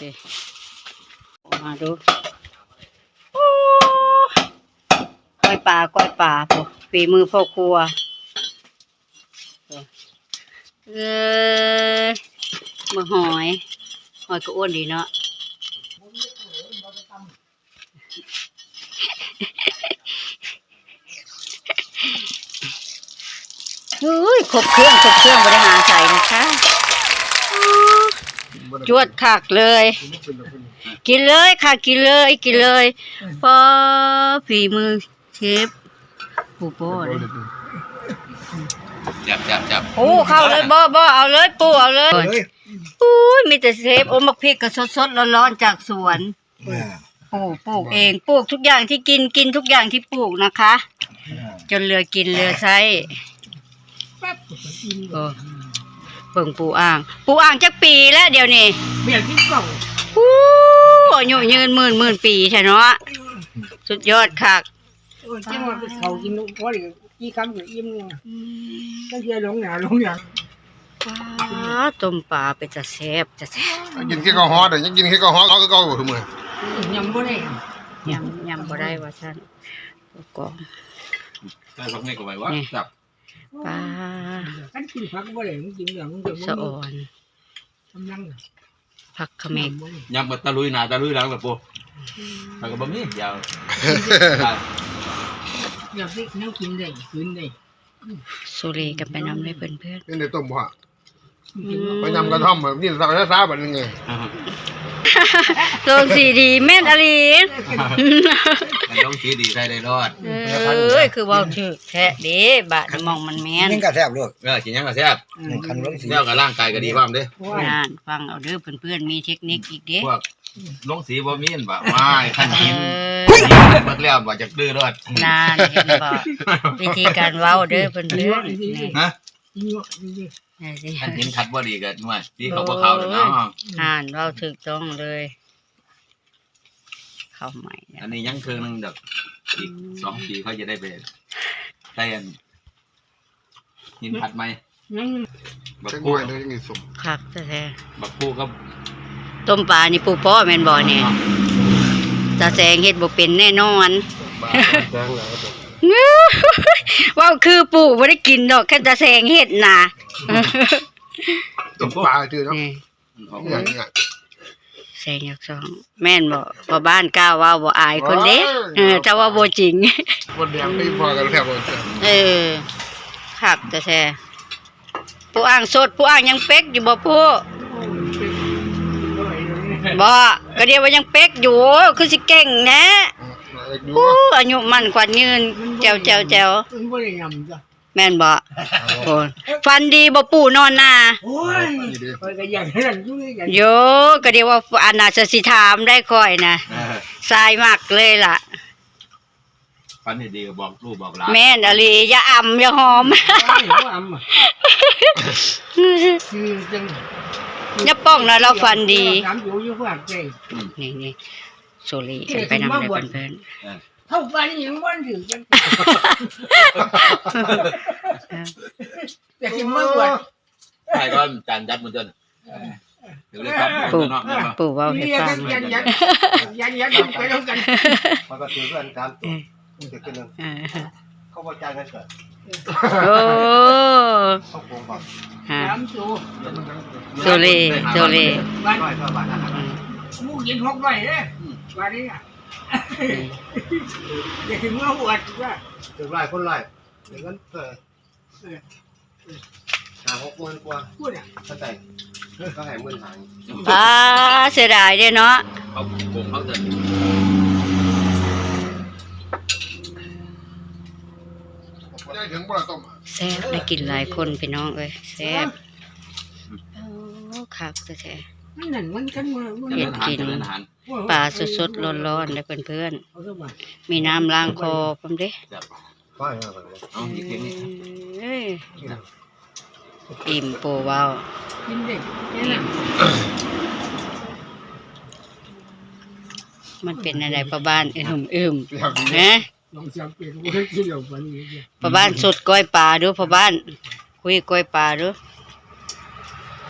สิมาดูโอ้ก้อยปลาก้อยปลาพวกฝีมือพ่อครัวเออมาหอย หอยก็อ้วนดีเนาะเฮ้ยครบเครื่องครบเครื่องบริหารใส่นะคะ จวดคักเลย กินเลยค่ะ กินเลย กินเลยพอฝีมือเชฟปูโป้เลยจับจับจับโอ้เข้าเลยบ่บ่เอาเลยปูเอาเลยอุ้ยมีแต่เชฟโอ้มักพริกก็สดๆร้อนๆจากสวนปลูกปลูกเองปลูกทุกอย่างที่กินกินทุกอย่างที่ปลูกนะคะ จนเหลือกินเหลือใช้โอ้ เบิ่งปูอ่าง ปูอ่างจักปีแล้วเดี๋ยวนี้เบียดที่เก่าอู้อายุยืนหมื่นหมื่นปีใช่เนาะสุดยอดคักโอ้ยจังว่าเขากินพอดีกี่คำก็อิ่มเนี่ยก็เชื่อหลงหนาหลงอย่างปลาต้มปลาเป็นจะแซ่บจะแซ่บกินแค่กอฮอล์เดี๋ยวยังกินแค่กอฮอล์เขาก็เกาอยู่ทุกมื้อยำบ่ได้ยำยำบ่ได้ว่าซั่นแล้วก็ใส่ผักเมฆเข้าไปวะจับ ปลากันกินผักบ่ได้มึงกินเหลืองมึงจะสะอ่อนกำลังผักเขมกยำบัตะลุยหนาตะลุยหลังแบบปูแล้วก็บะหมี่ยาวอยากได้นั่งกินได้กินได้สุรีกันไปนำเลยเพื่อนนี่ในต้มบ่ฮะกินว่าไปยำกระท่อมแบบนี้สักช้าๆแบบนึงไงๆตัวสีดีแม่นอลี มันต้องสีดีใส่ได้รอดเอ้ยคือเว่าถึกแท้เด้บาดมองมันแม่นนี่ก็แซ่บลูกเออกินยังก็แซ่บคันลงสีแล้วก็ร่างกายก็ดีความเด้นานฟังเอาเด้อเพื่อนๆมีเทคนิคอีกเด้พวกลงสีบ่มีนบ่ว้ายขั้นเอหินอเบิดแล้วบ่จักดื้อรอดนานเห็นบ่วิธีการเว้าเด้อเพื่อนๆนี่ฮะกินว่าดีนี่สิขั้นหินคัดบ่ดีก็นวดที่เขาบ่เข้าเนาะ อ่านเว้าถูกต้องเลย เข้าใหม่นะอันนี้ยังคือนึงดอกอีกสองปีเขาจะได้ไปใส่อันหินพัดไหมนั่งบักใช้กปูล้วยเลยยังไงสมคักแท้บักปูก็ๆต้มปลานี่ปูป้อแม่นบ่เนี่ยตาแสงเฮ็ดบ่เป็นแน่นอนบ้าแจ้งแล้วครับว้าวคือปู่บ่ได้กินดอกแค่ตาแสงเฮ็ดน่ะต้มปลาชื่อเนาะนี่นี่อย่างนี้อะ แสงอยากสอง แม่นบ่บ่บ้านกล้าเว่าบ่อายคนเด้เออถ้าว่าบ่จริง คนแดงไม่พอกันแถบเลยเออคักแต่แท้ผู้อ่างสดผู้อ่างยังเป๊กอยู่บ่ผู้บ่ก็เดียวว่ายังเป๊กอยู่ คือสิเก่งแนะดูอู้อายุมันกว่ายืนแจวแจวแจว มันบ่ได้ยำจ้ะ แม่นบ่โอนฟันดีบ่ปู่นอนนาโอ้ยไปก็อยากนั่นอยู่อยากโยก็เดียวว่าอันน่ะจะสิถามได้ค่อยนะเออทรายมากเลยล่ะ ฟันให้ดีก็บอกลูกบอกหลานแม่นอลีอย่าอ่ำอย่าหอมว่าอ่ำคือจังอย่าป้องนะเราฟันดี ถามอยู่อยู่ฝากใจนี่นี่โซลีกันไปนำเลยเพื่อนเท่ากันยังวันถือกันแต่กินเมื่อวันใช่ก็จานยัดมันจนเดี๋ยวเลยครับๆปู่เนาะปู่เว้าให้เรียฟักงยันยันยันยันไปแล้วกันมันก็ถือกันตามตัวจะกินนึงเออเขาบ่จ่ายเงินเกิดโอ้เขาโกงก่อนฮะสามตัวโซลีโซลีบ้านร้อยกว่าบาทนะครับอืมมูกินหกใบเลยวันนี้อะ จะถึงเมื่อวันว่าถึงร้อยคนร้อยถึงเงินเกิดหาหกหมื่นกว่าพูดอะเข้าใจก็ให้หมื่นหางป้าเสียดายเด้เนาะเขาโกงเขาจะได้ถึงบ่ละต้มแซ่บได้กินหลายคนพี่น้องเอ้ยแซ่บโอ้คักแท้ มันนั่นมันกันมาเห็ดกินอาหารๆปลาสดๆร้อนๆเลยเพื่อนเอาเข้ามาๆมีน้ำล้างคอพร้อมเด้ร้อยห้าบาทเอาอีกทีนี้เอ้ยอิ่มโปเว้ากินเด็กนี่นะมันเป็นอะไรประบ้านอึมอึมแบบนี้ๆนะลองจับเป็นว่าที่เราวันนี้ประบ้านสดก้อยปลาดูประบ้านคุยก้อยปลาดู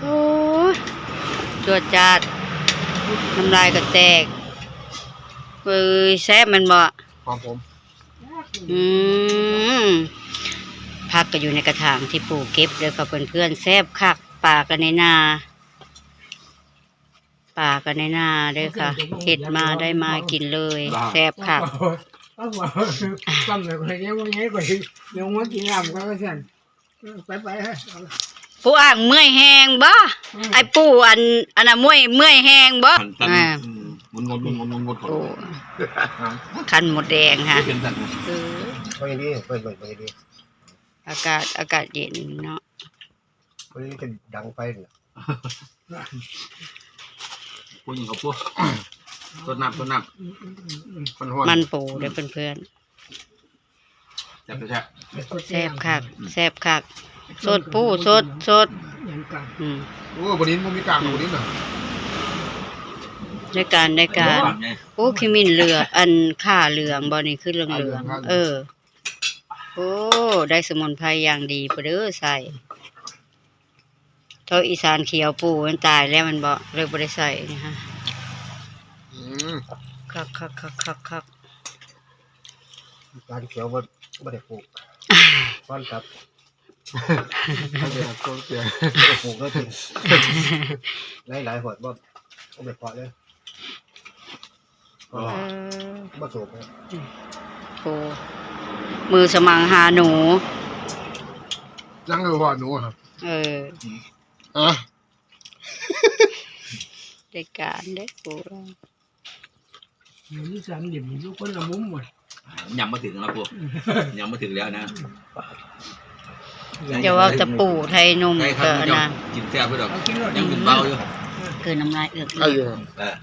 โอ้ย จวดจาดน้ำลายก็แตกเอ้ยแซ่บมันบ่หอมผมอืมผักก็อยู่ในกระถางที่ปู่เก็บเด้อกับเพื่อนๆแซ่บคักป่ากันในนาป่ากันในนาเด้อค่ะเห็ดมาได้มากินเลยแซ่บคักเอาหัวตั้มเลยคนนี้คนนี้คนนี้เดี๋ยวมันกินลำก็ไม่สั่นไปไปฮะ ปู่อ่างเมื่อยแหงบ่ไอ้ปู่อันอันน่ะเมื่อยเมื่อยแหงบ่หันกันอ่ามุนงนมุนงนมุนงนโอ้คันหมดแดงค่ะเป็นสันเออไปดีไปไปไปดีอากาศอากาศเย็นเนาะไปดีจะดังไปเนี่ยพูดยิงเขาพูดต้นน้ำต้นน้มันหอนมันปูเด้อเพื่อนำจับไปแท้ๆแซ่บคักแซ่บคัก สดปูสดสดอย่างกันอืมโอ้บนนี้มันมีกลางบนนี้น่ะได้การได้การหวานไงโอ้คิมินเหลือ อันค่าเหลืองบ่นี่คือเหลืองเหลืองๆเออ โอ้ได้สมุนไพรอย่างดีปะเด้อใส่เท่าอีสานเขียวปูมันตายแล้วมันบ่เลยบ่ได้ใส่นี่ฮะอืมคักคักคักคักคักร้านเขียวบ่บ่ได้ปลูกฟันครับ เขาเดี๋ยวเขาเสียบ่ได้ปลูกแล้วจริงหลายหลายหดบ่บ่ได้เพาะเลยเออบ่สูบนะปูมือสมังหาหนูยังเอยู่พ่อหนูครับ เอออะได้การได้ปูแล้วนี่สามเหลี่ยมทุกคนละมุมหมดยำมาถึงแล้วพวกยำมาถึงแล้วนะ จะว่าจะปูไทยนมใช่ครัก็บนะกินแซ่บไปดอกเอากินรถยังเป็นเบาอยู่เกินน้ำลายเอือกไอ้อยู่ครับเออ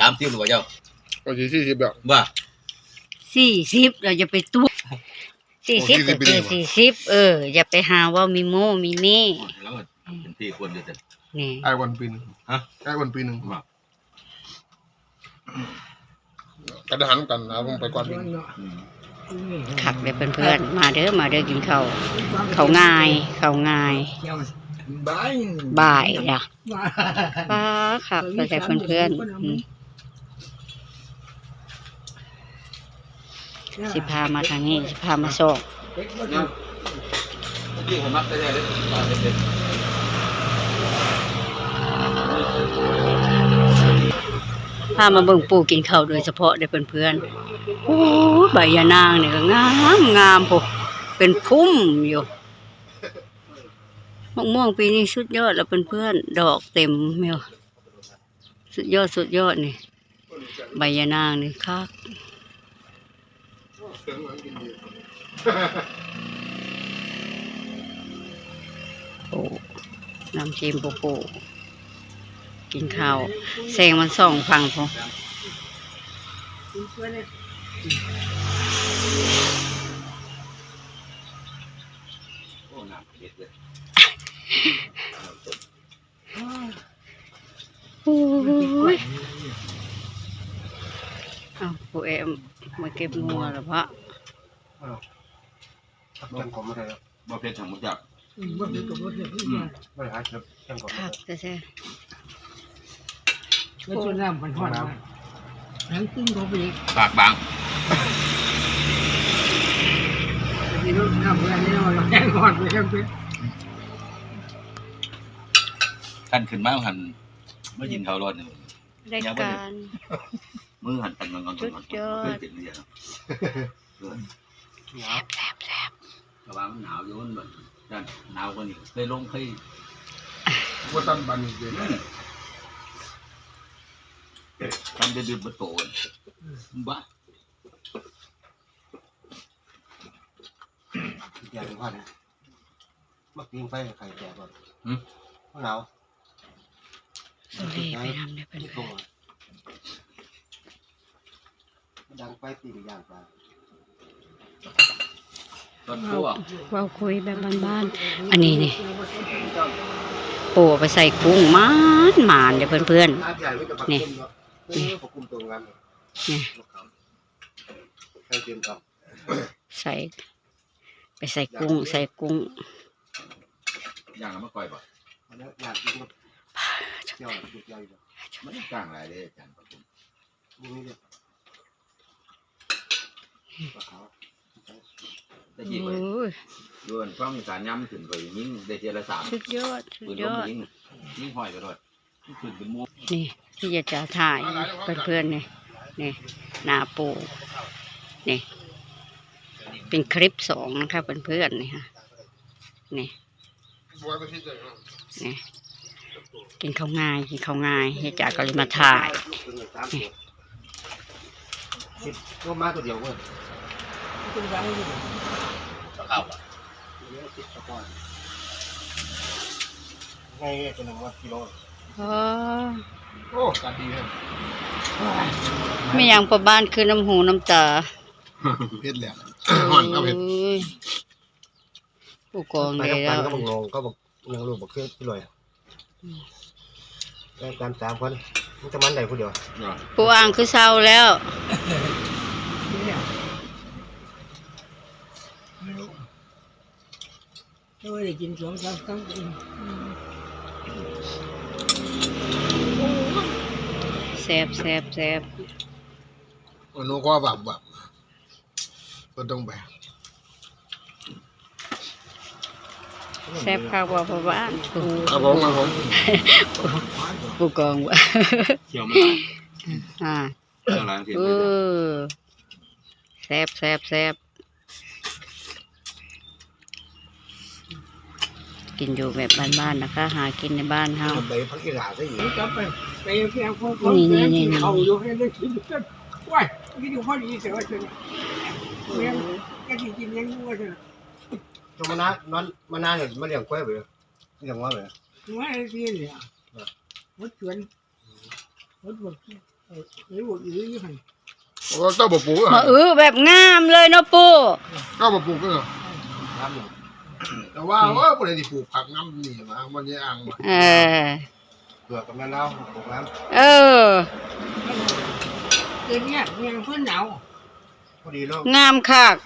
ตามที่หนูว่าเจ้าก็สี่สี่สิบแบบว่าสี่สิบเราจะไปตัวสี่สิบโอ้40ก็คือสี่สิบเออ อย่าไปหาว่ามีโมมีเม่แล้วก็เป็นที่ควรอยู่แต่นี่ไอ้วันปีหนึงฮะ ไอ้วันปีหนึ่งว่ากระดานกันนะผมไปก่อนปีหนึ่งอืม ขักเด้อเพื่อนๆ มาเด้อมาเด้อกินเขาเขาง่ายเขาง่ายบายบ่ายล่ะป้าขักไปใส่เพื่อนๆสิพามาทางนี้สิพามาสอก เนี่ยที่ผมมักได้เลยตอนเด็ก พามาเบิ่งปู่กินข้าวโดยเฉพาะเด้เพื่อนๆโอ้ยใบยานางนี่ก็งามงามพวกเป็นพุ่มอยู่มะม่วงปีนี้สุดยอดแล้วเพื่อนๆดอกเต็มเมียวสุดยอดสุดยอดนี่ใบยานางนี่คักปูน้ำชิมปูปู กินข้าวแสงมันส่องฟังพอโอ้น้ำเด็ดเลยโอ้ยเอาปูเอ็มมาเก็บงัวแล้วพะจังผมไม่ได้แล้วบ่เผ็ดทางมุกจับว่าเป็นกับรถเนี่ยไม่หาเก็บจังผมคักแต่แท้ แล้วจนน้ำมันหอดมาทั้งตึ้งเขาไปอีกปากบางมีรถน้ำอะไรนี่เราแห้งหอดไปแค่เพื่อนขันขึ้นมาหันไม่ยินเขารอดหนึ่งได้การมือหันตันงอนงอนสุดยอดเคยติดเนี่ยเออแซ่บแซ่บแซ่บกระบามันหนาวอยู่มันแบบนั่นหนาวกว่านี้เคยลงเคยว่าตันบันนี่เลยทำได้ดื้อประตูบ้าอย่างนี้ว่าเนี่ยมากินไปไข่แก่ก่อนหืมหนาวสุรีไปทำได้เป็นที่ตรงอะดังไปปีกย่างปลาตอนทั่วเว่าคุยแบบบ้านๆ อันนี้นี่ปูเอาไปใส่กุ้งมานมานเดี๋ยวเพื่อนน้ำใหญ่ไม่จะปักนี่กุม เนาะเออปักกุมตรงกันๆนี่ใครเตรียมครับใส่ ไปใส่กุ้ง ใส่กุ้งอย่างละมาก่อยป่ะอันนี้อยากกินเจ้าจุดใหญ่เลยมันกลางหลายเลยอาจารย์ครับผมนี่นี่เลยปลาขาวได้กี่คนโอ้ยโดนฟังมีการย้ำขึ้นไปยิงได้เทียละสามสุดยอดสุปืดนยล้มอดยิงยิงห้อยไปด้วยขึ้นเป็นมู นี่ที่จะจะถ่ายเพื่อนๆนี่นี่หนาปูนี่เป็นคลิปสองนะคะเพื่อนๆนี่ค่ะนี่บัวไปที่ไหนเนาะนี่กินข้าวง่ายกินข้าวง่ายเฮียจ๋าก็เลยมาถ่ายสามตัวสิบตัวมาตัวเดียวเว้ยคุณยังอยู่เข้าอะเยอะสิบกว่าก้อนไงตัวหนึ่งว่ากิโล อ๋อโอ้การดีครับไม่ยังประบ้านคือน้ำหูน้ำตาเพชรแหลมห่อนก็เพชรโอ้ยผู้กองไปเลยกับแล้กันวก็บังงงก็บอกยังรู้บอกขึ้นลอยแล้วการสามคนมันจะมันไหนผู้เดียวเนาะผู้อ่างคือเศร้าแล้วเนี่ยไม่ได้กินสองสามครั้งอืม แซบแซบแซบโอ้โนก็แบบแบบก็ต้องแบกแซบข้าวว่าประบ้านผู้ครับผมครับผมผู้กองวะเชี่ยวมันหลายอ่าเชี่ยวหลายเทียเอเลยอแซบแซบแซบ กินอยู่แบบบ้านๆนะคะ หากินในบ้านเฮาไปพักกีฬาซะอีกผมกลับไปไปเพียงพอเขาแกกินเขาอยู่ให้ได้กินกันว้ายกินอยู่พอดีเสียว่าเสียเลี้ยงก็กินกินยังรู้ว่าเสียตัวมานานนอนมานานเห็นมาเลี้ยงกล้วยไปเลยเลี้ยงว่าไปว่าไอ้ที่เนี่ยมดชวนมดบดหรือบอกอยู่ยี่ห้อโอ้เจ้าบ่ปลูกมาอื้อแบบงามเลยเนาะปู่เจ้าบ่ปลูกก็เหรอครับหนึ่ง แต่ว่าว่าบ่ได้ที่ปลูกผักน้ำนี่มามันยังอ่างมาเออเกลือกับแม่เล้าปลูกน้เออเกิดเนี่ยเมียเพื่อนหนาวำพอดีเนาะงามคัก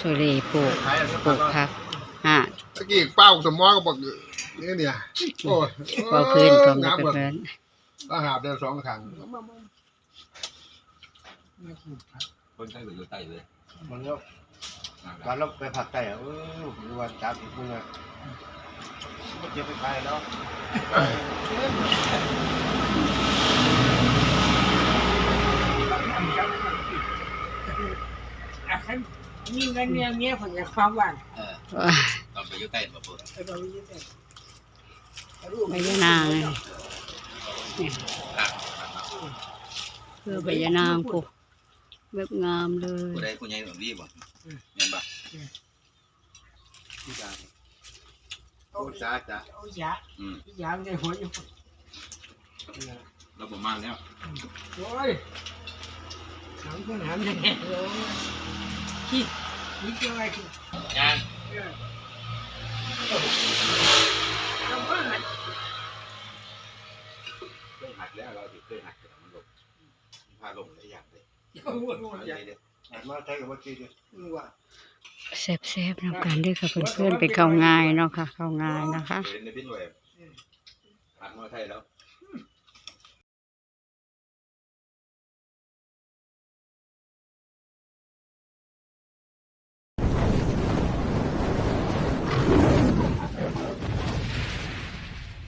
สุรีปลูกขายแล้วปลูกคักฮะตะกี้ป้าสมอก็บอกนี่เนี่ยโอ้ยเป่าพื้นพร้อมงากับมแบบเพื่อนอาหารเดินสองครั้งคนใต้หรืออยู่ใต้เลยมันก็ ตอนเราไปผักไก่อะเออดูวันจับอีกมึงอะก็เจ็บไปขายแล้วมีเงินเนี่ยเมียผมจะความว่างเออๆว้าตอนไปอยู่ใต้มาเปิดไปบอกยี่สิบใบยะนางเลยอ่างเพื่อใบยะนางปลูก แบบงามเลยผู้ใดผู้ใหญ่แบบนี้บ่แม่นบ่ที่จ้าโอ้จ้าจ้าโอ้ยาอืมยาในหัวอยู่เราประมาณแล้วโอ้ยหนังก็หนังแน่เลยคิดคิดจะอะไรคิดงานเราก็หัดเคยหัดแล้วเราสิเคยหัดแต่มันลงพาลงหลายอย่างเลยเอาหัว เซฟเซฟนะกาจีดิมึงว่าแซ่บๆน้ำกันด้วยค่ะเพื่อนๆเป็นข้าวง่ายเนาะค่ะข้าวง่ายนะคะเรียนมวยไทยแล้ว